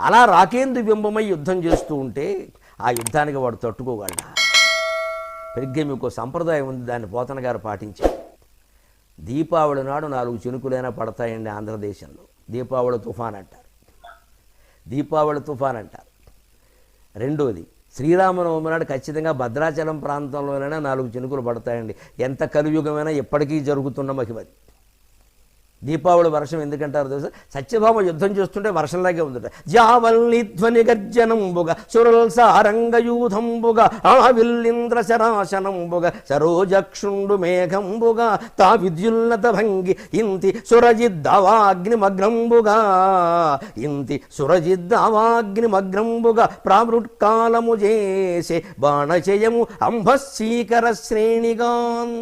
అలా రాకేందు బింబమై యుద్ధం చేస్తూ ఉంటే ఆ యుద్ధానికి వాడు తట్టుకోగలడా? పెరిగ్గే మీకు సంప్రదాయం ఉంది దాన్ని పోతన గారు పాటించారు. దీపావళి నాడు నాలుగు చినుకులైనా పడతాయండి ఆంధ్రదేశంలో. దీపావళి తుఫాన్ అంటారు. దీపావళి తుఫాన్ అంటారు. రెండోది శ్రీరామనవమి నాడు ఖచ్చితంగా భద్రాచలం ప్రాంతంలోనైనా నాలుగు చినుకులు పడతాయండి. ఎంత కలియుగమైనా ఎప్పటికీ జరుగుతున్న మహిమది. దీపావళి వర్షం ఎందుకంటారు తెలుసు? సత్యభామ యుద్ధం చేస్తుంటే వర్షంలాగే ఉందట. జావల్ని ధ్వని గర్జనంబుగ సురల్సారంగయూధంబుగ ఆవిల్లింద్ర శరాశనంబుగ సరోజక్షుండు మేఘంబుగ తా విద్యున్నత భంగి ఇంతి సురజిద్దావాగ్నిమగ్నంబుగా ఇంతి సురజిద్దావాగ్నిమగ్నంబుగా ప్రామృట్కాలము చేసే బాణచయము అంబశీకర శ్రేణిగాన్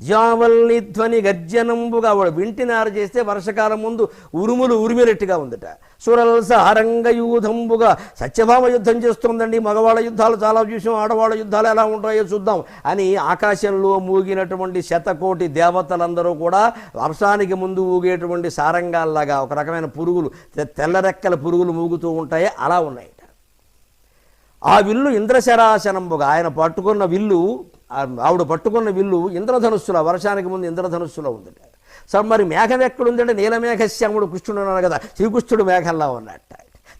జావల్ని ధ్వని గర్జనంబుగా వాడు వింటినారు చేస్తే వర్షకాలం ముందు ఉరుములు ఉరిమినట్టుగా ఉందట. సురల్స సారంగయూధంబుగా సత్యభామ యుద్ధం చేస్తుందండి. మగవాళ్ళ యుద్ధాలు చాలా చూసాం. ఆడవాళ్ళ యుద్ధాలు ఎలా ఉంటాయో చూద్దాం అని ఆకాశంలో మూగినటువంటి శతకోటి దేవతలందరూ కూడా వర్షానికి ముందు ఊగేటువంటి సారంగాల్లాగా ఒక రకమైన పురుగులు తెల్లరెక్కల పురుగులు మూగుతూ ఉంటాయి. అలా ఉన్నాయట. ఆ విల్లు ఇంద్రశరాశనంబుగా ఆయన పట్టుకున్న విల్లు ఆవిడ పట్టుకున్న విల్లు ఇంద్రధనుస్సులో వర్షానికి ముందు ఇంద్రధనుస్సులో ఉందట. సార్ మరి మేఘం ఎక్కడుందంటే నీలమేఘశ్యాముడు కృష్ణుడు ఉన్నాడు కదా శ్రీకృష్ణుడు మేఘంలా ఉన్నట్ట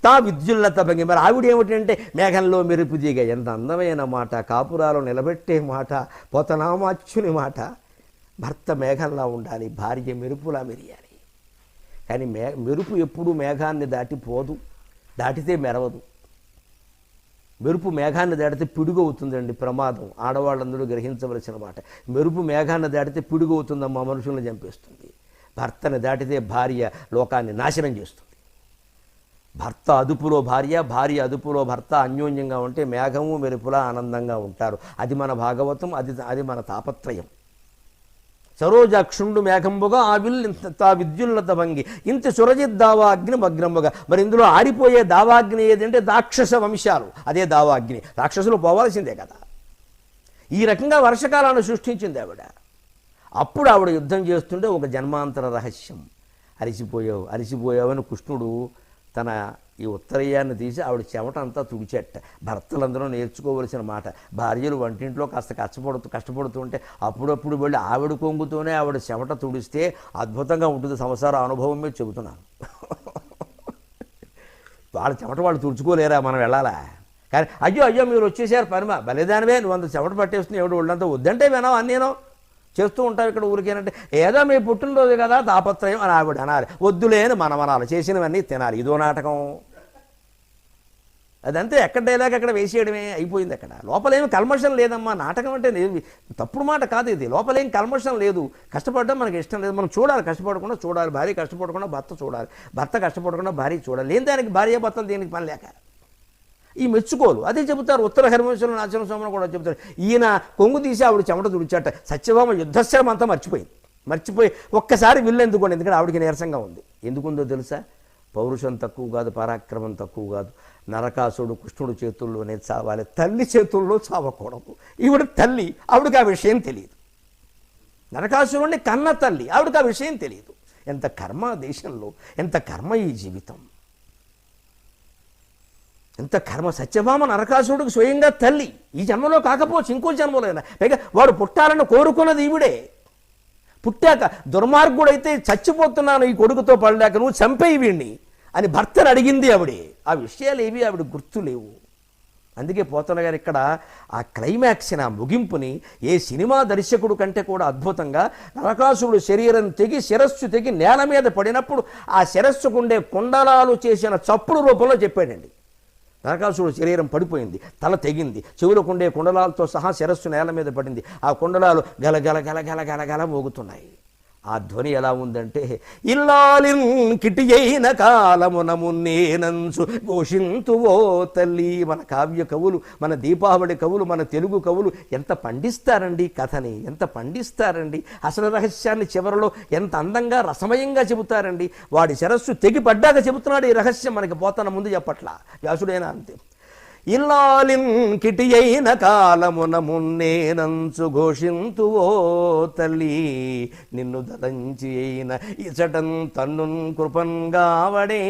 తా విద్యుల్లత భంగి మరి ఆవిడ ఏమిటంటే మేఘంలో మెరుపు దిగ ఎంత అందమైన మాట కాపురాలు నిలబెట్టే మాట పోతనామాచ్యుని మాట. భర్త మేఘంలా ఉండాలి భార్య మెరుపులా మెరియాలి. కానీ మే మెరుపు ఎప్పుడూ మేఘాన్ని దాటిపోదు దాటితే మెరవదు. మెరుపు మేఘాన్ని దాటితే పిడుగు అవుతుందండి ప్రమాదం. ఆడవాళ్ళందరూ గ్రహించవలసిన మాట. మెరుపు మేఘాన్ని దాటితే పిడుగు అవుతుందమ్మా మనుషులను చంపేస్తుంది. భర్తని దాటితే భార్య లోకాన్ని నాశనం చేస్తుంది. భర్త అదుపులో భార్య భార్య అదుపులో భర్త అన్యోన్యంగా ఉంటే మేఘము మెరుపులా ఆనందంగా ఉంటారు. అది మన భాగవతం అది అది మన తాపత్రయం. సరోజాక్షుండు మేఘంబుగా ఆ విల్లు ఇంత తా భంగి. ఇంత సురజిత్ దావాగ్ని మగ్నంబుగా మరి ఇందులో ఆరిపోయే దావాగ్ని ఏదంటే రాక్షస వంశాలు. అదే దావాగ్ని. రాక్షసులు పోవాల్సిందే కదా. ఈ రకంగా వర్షకాలాన్ని సృష్టించింది ఆవిడ. అప్పుడు ఆవిడ యుద్ధం చేస్తుంటే ఒక జన్మాంతర రహస్యం. అరిసిపోయావు అరిసిపోయావని కృష్ణుడు తన ఈ ఉత్తరయ్యాన్ని తీసి ఆవిడ చెమట అంతా తుడిచెట్ట. భర్తలందరూ నేర్చుకోవలసిన మాట. భార్యలు వంటింట్లో కాస్త కష్టపడుతూ కష్టపడుతుంటే అప్పుడప్పుడు వెళ్ళి ఆవిడ కొంగుతోనే ఆవిడ చెమట తుడిస్తే అద్భుతంగా ఉంటుంది సంసార అనుభవం మీద చెబుతున్నాను. వాళ్ళ చెమట వాళ్ళు తుడుచుకోలేరా మనం వెళ్ళాలా? కానీ అయ్యో అయ్యో మీరు వచ్చేసారు పనిమా. బలిదానివే నువ్వు అంత చెమట పట్టేస్తుంది ఎవడు వాళ్ళంతా వద్దంటే వినావు అన్నీనో? చేస్తూ ఉంటారు ఇక్కడ ఊరికేనంటే ఏదో మీ పుట్టినరోజు కదా తాపత్రయం అని ఆవిడ అనాలి. వద్దులేని మనమనాలి చేసినవన్నీ తినాలి. ఇదో నాటకం. అదంతే ఎక్కడ డైలాగ్ అక్కడ వేసేయడమే అయిపోయింది అక్కడ. లోపలేం కల్మషం లేదమ్మా నాటకం అంటే తప్పుడు మాట కాదు ఇది. లోపలేం కల్మషం లేదు. కష్టపడడం మనకి ఇష్టం లేదు. మనం చూడాలి కష్టపడకుండా చూడాలి. భార్య కష్టపడకుండా భర్త చూడాలి. భర్త కష్టపడకుండా భార్య చూడాలి. లేని దానికి భార్య భర్తలు దీనికి పని లేక? ఈ మెచ్చుకోలు అదే చెబుతారు ఉత్తర హరివంశంలో నాచన స్వామిని కూడా చెబుతారు. ఈయన కొంగు తీసి ఆవిడ చెమట తుడిచాట. సత్యభామ యుద్ధశ్రమ అంతా మర్చిపోయింది. మర్చిపోయి ఒక్కసారి విల్లు ఎందుకోండి? ఎందుకంటే ఆవిడకి నీరసంగా ఉంది. ఎందుకుందో తెలుసా? పౌరుషం తక్కువ కాదు పరాక్రమం తక్కువ కాదు. నరకాసుడు కృష్ణుడు చేతుల్లోనే చావాలి. తల్లి చేతుల్లో చావకూడదు. ఈవిడ తల్లి. ఆవిడకి ఆ విషయం తెలియదు. నరకాసురుణ్ణి కన్న తల్లి. ఆవిడకి ఆ విషయం తెలియదు. ఎంత కర్మ దేశంలో ఎంత కర్మ ఈ జీవితం. ఎంత కర్మ సత్యభామ నరకాసురుడికి స్వయంగా తల్లి. ఈ జన్మలో కాకపోవచ్చు ఇంకో జన్మలోనైనా పైగా వాడు పుట్టాలని కోరుకున్నది ఈవిడే. పుట్టాక దుర్మార్గుడైతే చచ్చిపోతున్నాను ఈ కొడుకుతో పడలేక నువ్వు చంపేయి వీడిని అని భర్తను అడిగింది ఆవిడే. ఆ విషయాలు ఏవి ఆవిడ గుర్తులేవు అందుకే పోతన గారు ఇక్కడ ఆ క్లైమాక్స్ని ఆ ముగింపుని ఏ సినిమా దర్శకుడు కంటే కూడా అద్భుతంగా నరకాసురుడు శరీరం తెగి శిరస్సు తెగి నేల మీద పడినప్పుడు ఆ శిరస్సుకుండే కుండలాలు చేసిన చప్పుడు రూపంలో చెప్పాడండి. నరకాసుడు శరీరం పడిపోయింది తల తెగింది చెవులకుండే కుండలాలతో సహా శిరస్సు నేల మీద పడింది. ఆ కుండలాలు గల గల గల గల గల గల మోగుతున్నాయి. ఆ ధ్వని ఎలా ఉందంటే ఇల్లాలిన్ కిటి అయిన కాలమునము నేనంచు ఘోషింతువో తల్లి. మన కావ్య కవులు మన దీపావళి కవులు మన తెలుగు కవులు ఎంత పండిస్తారండి కథని? ఎంత పండిస్తారండి? అసలు రహస్యాన్ని చివరిలో ఎంత అందంగా రసమయంగా చెబుతారండి? వాడి శిరస్సు తెగి పడ్డాక చెబుతున్నాడు ఈ రహస్యం మనకి పోతన ముందు చెప్పట్లా. వ్యాసుడైనా అంతే. ఇల్లాలిన్ కిటి అయిన కాలమున మున్నేనంచు ఘోషింతువో తల్లి. నిన్ను దలంచి అయిన ఇచటం తన్నున్ కృపంగావడే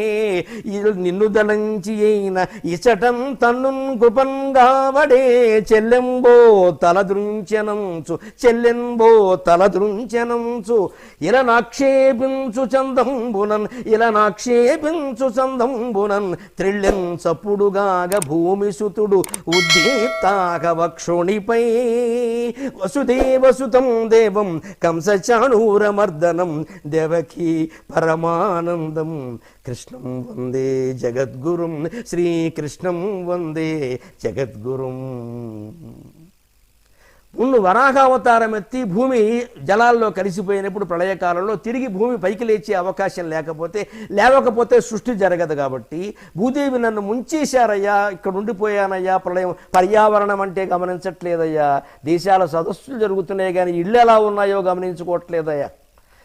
ఇల్ నిన్ను దలంచి అయిన ఇచటం తన్నున్ కృపంగావడే చెల్లెంబో తలదృంచనంచు చెల్లెంబో తలదృంచనంచు ఇలా నాక్షేపించు చందంబునన్ ఇలా నాక్షేపించు చందంబునన్ త్రిళ్ళెన్ చప్పుడుగాగ భూమి భూమిసుతుడు ఉద్దీతాకవక్షుణిపై వసుదేవసుతం దేవం కంసచాణూరమర్దనం దేవకీ పరమానందం. కృష్ణం వందే జగద్గురుం శ్రీకృష్ణం వందే జగద్గురుం. ముందు వరాహావతారం ఎత్తి భూమి జలాల్లో కలిసిపోయినప్పుడు ప్రళయకాలంలో తిరిగి భూమి పైకి లేచే అవకాశం లేకపోతే లేవకపోతే సృష్టి జరగదు కాబట్టి భూదేవి నన్ను ముంచేశారయ్యా ఇక్కడ ఉండిపోయానయ్యా ప్రళయం పర్యావరణం అంటే గమనించట్లేదయ్యా దేశాల సదస్సులు జరుగుతున్నాయి కానీ ఇళ్ళు ఎలా ఉన్నాయో గమనించుకోవట్లేదయ్యా.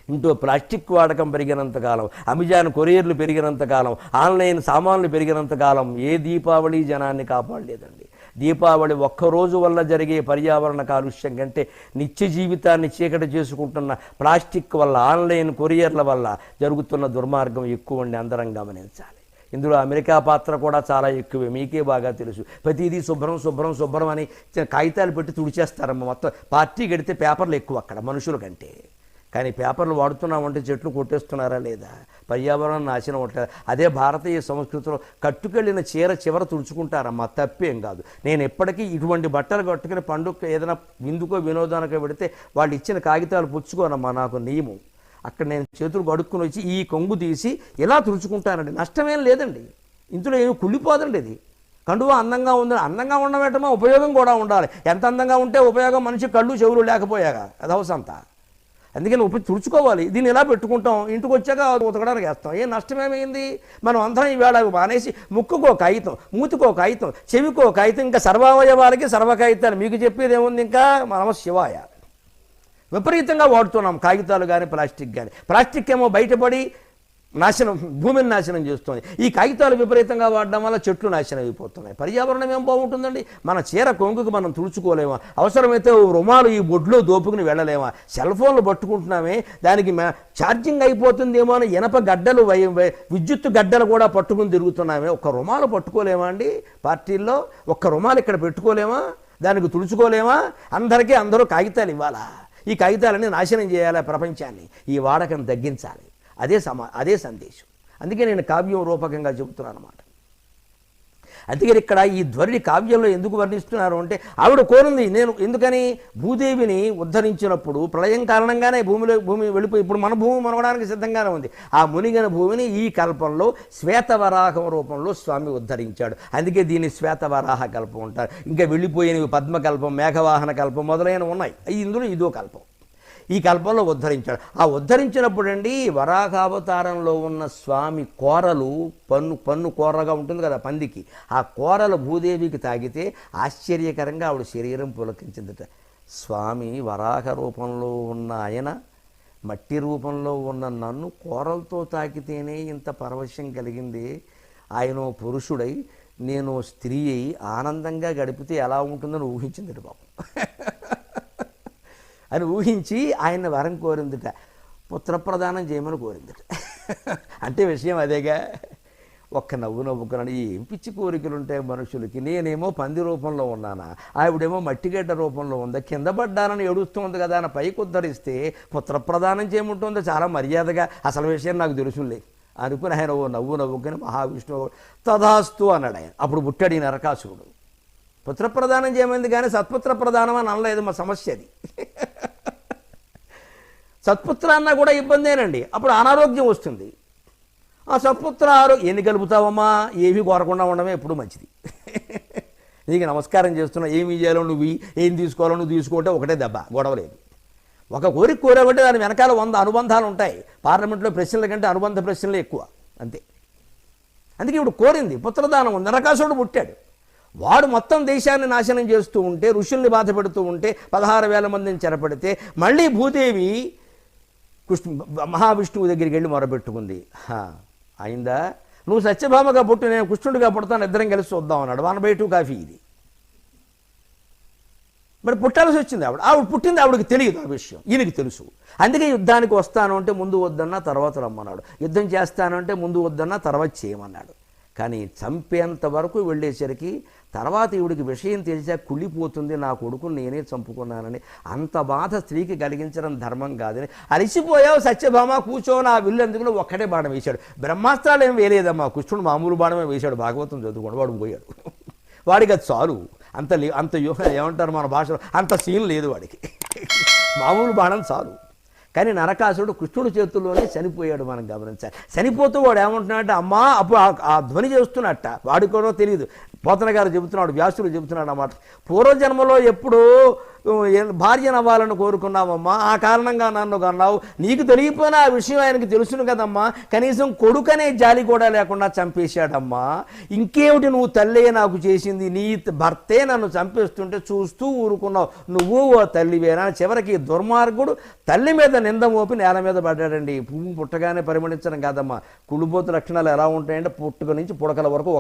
ఇంట్లో ప్లాస్టిక్ వాడకం పెరిగినంత కాలం అమెజాన్ కొరియర్లు పెరిగినంత కాలం ఆన్లైన్ సామాన్లు పెరిగినంత కాలం ఏ దీపావళి జనాన్ని కాపాడలేదండి. దీపావళి ఒక్కరోజు వల్ల జరిగే పర్యావరణ కాలుష్యం కంటే నిత్య జీవితాన్ని చీకటి చేసుకుంటున్న ప్లాస్టిక్ వల్ల ఆన్లైన్ కొరియర్ల వల్ల జరుగుతున్న దుర్మార్గం ఎక్కువ అండి అందరం గమనించాలి. ఇందులో అమెరికా పాత్ర కూడా చాలా ఎక్కువే. మీకే బాగా తెలుసు. ప్రతిదీ శుభ్రం శుభ్రం శుభ్రం అని కాగితాలు పెట్టి తుడిచేస్తారమ్మ. మొత్తం పార్టీ గడితే పేపర్లు ఎక్కువ అక్కడ మనుషుల కంటే. కానీ పేపర్లు వాడుతున్నామంటే చెట్లు కొట్టేస్తున్నారా లేదా? పర్యావరణం నాశనం ఉంటుంది అదే భారతీయ సంస్కృతిలో కట్టుకెళ్ళిన చీర చివర తుడుచుకుంటారమ్మా తప్పేం కాదు. నేను ఎప్పటికీ ఇటువంటి బట్టలు కట్టుకుని పండుగ ఏదైనా విందుకో వినోదానికో పెడితే వాళ్ళు ఇచ్చిన కాగితాలు పుచ్చుకోనమ్మా నాకు నియమం అక్కడ నేను చేతులు కడుక్కుని వచ్చి ఈ కొంగు తీసి ఇలా తుడుచుకుంటానండి? నష్టమేం లేదండి. ఇందులో ఏమి కుళ్ళిపోదండి ఇది. కండువా అందంగా ఉంది అందంగా ఉండవేటమా ఉపయోగం కూడా ఉండాలి. ఎంత అందంగా ఉంటే ఉపయోగం మనిషి కళ్ళు చెవులు లేకపోయాగా అదవసంతా అందుకని ఉప తుడుచుకోవాలి. దీన్ని ఎలా పెట్టుకుంటాం? ఇంటికి వచ్చాక ఉతకడానికి వేస్తాం. ఏ నష్టమేమైంది? మనం అందరం ఈవేళ మానేసి ముక్కుకో కాగితం మూతికో కాగితం చెవికో కాగితం ఇంకా సర్వావయవాలకి సర్వకాగితాలు. మీకు చెప్పేది ఏముంది ఇంకా? మనమ శివాయ. విపరీతంగా వాడుతున్నాం కాగితాలు కానీ ప్లాస్టిక్ కానీ ప్లాస్టిక్ ఏమో బయటపడి నాశనం భూమిని నాశనం చేస్తుంది. ఈ కాగితాలు విపరీతంగా వాడడం వల్ల చెట్లు నాశనం అయిపోతున్నాయి. పర్యావరణం ఏం బాగుంటుందండి? మన చీర కొంగుకు మనం తుడుచుకోలేమా? అవసరమైతే రుమాలు ఈ బొడ్లో దోపుకుని వెళ్ళలేమా? సెల్ ఫోన్లు పట్టుకుంటున్నామే దానికి ఛార్జింగ్ అయిపోతుందేమో అని ఇనప గడ్డలు వై- వై- విద్యుత్ గడ్డలు కూడా పట్టుకుని తిరుగుతున్నామే. ఒక్క రుమాలు పట్టుకోలేమా అండి పార్టీల్లో? ఒక్క రుమాలు ఇక్కడ పెట్టుకోలేమా? దానికి తుడుచుకోలేమా? అందరికీ అందరూ కాగితాలు ఇవ్వాలా? ఈ కాగితాలని నాశనం చేయాలి ప్రపంచాన్ని? ఈ వాడకం తగ్గించాలి. అదే సమా అదే సందేశం. అందుకే నేను కావ్యం రూపకంగా చెబుతున్నాను అనమాట అందుకని ఇక్కడ ఈ ధ్వరిని కావ్యంలో ఎందుకు వర్ణిస్తున్నారు అంటే ఆవిడ కోరింది నేను ఎందుకని భూదేవిని ఉద్ధరించినప్పుడు ప్రళయం కారణంగానే భూమిలో భూమి వెళ్ళిపోయి ఇప్పుడు మన భూమి మనగడానికి సిద్ధంగానే ఉంది. ఆ మునిగిన భూమిని ఈ కల్పంలో శ్వేతవరాహం రూపంలో స్వామి ఉద్ధరించాడు. అందుకే దీన్ని శ్వేతవరాహ కల్పం అంటారు. ఇంకా వెళ్ళిపోయినవి పద్మకల్పం మేఘవాహన కల్పం మొదలైనవి ఉన్నాయి. ఇందులో ఇదో కల్పం. ఈ కల్పంలో ఉద్ధరించాడు. ఆ ఉద్ధరించినప్పుడు వరాహావతారంలో ఉన్న స్వామి కోరలు పన్ను పన్ను కోరగా ఉంటుంది కదా పందికి. ఆ కోరలు భూదేవికి తాగితే ఆశ్చర్యకరంగా ఆవిడ శరీరం పులకించిందట. స్వామి వరాహ రూపంలో ఉన్న ఆయన మట్టి రూపంలో ఉన్న నన్ను కోరలతో తాకితేనే ఇంత పరవశం కలిగింది. ఆయన పురుషుడై నేను స్త్రీ అయి ఆనందంగా గడిపితే ఎలా ఉంటుందని ఊహించింది బాబు అని ఊహించి ఆయన వరం కోరిందిట. పుత్రప్రదానం చేయమని కోరిందిట. అంటే విషయం అదేగా. ఒక్క నవ్వు నవ్వుకున్నాను ఏం పిచ్చి కోరికలు ఉంటాయి మనుషులకి? నేనేమో పంది రూపంలో ఉన్నానా? ఆవిడేమో మట్టిగడ్డ రూపంలో ఉందా? కింద పడ్డానని ఏడుస్తుంది కదా అని పైకి ఉద్ధరిస్తే పుత్రప్రదానం చేయమంటుందో. చాలా మర్యాదగా. అసలు విషయం నాకు తెలుసులే. అనుకుని ఆయన ఓ నవ్వు నవ్వుకుని మహావిష్ణువు తదాస్తు అన్నాడు ఆయన. అప్పుడు పుట్టాడు ఈ నరకాసురుడు. పుత్రప్రదానం చేయమంది కానీ సత్పుత్ర ప్రధానం అని అనలేదు మా సమస్య అది. సత్పుత్ర అన్నా కూడా ఇబ్బందేనండి. అప్పుడు అనారోగ్యం వస్తుంది. ఆ సత్పుత్ర ఆరోగ్యం ఎన్ని కలుపుతావమ్మా ఏవి కోరకుండా ఉండడమే ఎప్పుడు మంచిది. నీకు నమస్కారం చేస్తున్నా ఏమి చేయాలో నువ్వు ఏం తీసుకోవాలో నువ్వు తీసుకుంటే ఒకటే దెబ్బ గొడవ లేదు. ఒక కోరిక కోరామంటే దాని వెనకాల వంద అనుబంధాలు ఉంటాయి. పార్లమెంట్లో ప్రశ్నల కంటే అనుబంధ ప్రశ్నలు ఎక్కువ అంతే. అందుకే ఇప్పుడు కోరింది పుత్రదానం ఉంది. నరకాసుడు పుట్టాడు. వాడు మొత్తం దేశాన్ని నాశనం చేస్తూ ఉంటే ఋషుల్ని బాధ పెడుతూ ఉంటే పదహారు వేల మందిని చెరపెడితే మళ్ళీ భూదేవి కృష్ణ మహావిష్ణువు దగ్గరికి వెళ్ళి మొరబెట్టుకుంది అయిందా? నువ్వు సత్యభామగా పుట్టి నేను కృష్ణుడిగా పుడతాను ఇద్దరం కలిసి చూద్దాం అన్నాడు. వన్ బై టూ కాఫీ ఇది. మరి పుట్టాల్సి వచ్చింది ఆవిడ. ఆవిడ పుట్టింది ఆవిడకి తెలియదు ఆ విషయం. ఈయనకి తెలుసు. అందుకే యుద్ధానికి వస్తాను అంటే ముందు వద్దన్నా తర్వాత రమ్మన్నాడు. యుద్ధం చేస్తానంటే ముందు వద్దన్నా తర్వాత చేయమన్నాడు. కానీ చంపేంత వరకు వెళ్ళేసరికి తర్వాత ఈవిడికి విషయం తెలిసా కుళ్ళిపోతుంది నా కొడుకుని నేనే చంపుకున్నానని. అంత బాధ స్త్రీకి కలిగించడం ధర్మం కాదని. అలిసిపోయావు సత్యభామ కూర్చో నా విల్లు ఎందుకు ఒక్కటే బాణం వేశాడు. బ్రహ్మాస్త్రాలు ఏం వేయలేదమ్మా కృష్ణుడు మామూలు బాణమే వేశాడు భాగవతం చదువుకోండి వాడు పోయాడు. వాడికి అది చాలు. అంత లే అంత యో- ఏమంటారు మన భాషలో అంత సీన్ లేదు వాడికి. మామూలు బాణం చాలు. కానీ నరకాసుడు కృష్ణుడి చేతుల్లోనే చనిపోయాడు మనం గమనించాలి. చనిపోతూ వాడు ఏమంటున్నాడంటే అమ్మా అప్పుడు ఆ- ధ్వని చేస్తున్నట్ట. వాడికోనో తెలియదు పోతన గారు చెబుతున్నాడు వ్యాసుడు చెబుతున్నాడు అన్నమాట. పూర్వజన్మలో ఎప్పుడూ భార్య ఏ- కోరుకున్నావమ్మా. ఆ కారణంగా నన్ను కన్నావు. నీకు తెలియపోయినా ఆ విషయం ఆయనకి తెలుసును కదమ్మా. కనీసం కొడుకనే జాలి కూడా లేకుండా చంపేశాడమ్మా. ఇంకేమిటి నువ్వు తల్లే నాకు చేసింది? నీ భర్తే నన్ను చంపేస్తుంటే చూస్తూ ఊరుకున్నావు. నువ్వు ఓ తల్లివేనా? చివరికి దుర్మార్గుడు తల్లి మీద నింద మోపి నేల మీద పడ్డాడండి. పువ్వు పుట్టగానే పరిమణించడం కాదమ్మా. కుళ్ళిపోతు లక్షణాలు ఎలా ఉంటాయంటే పుట్టుక నుంచి పుడకల వరకు ఒక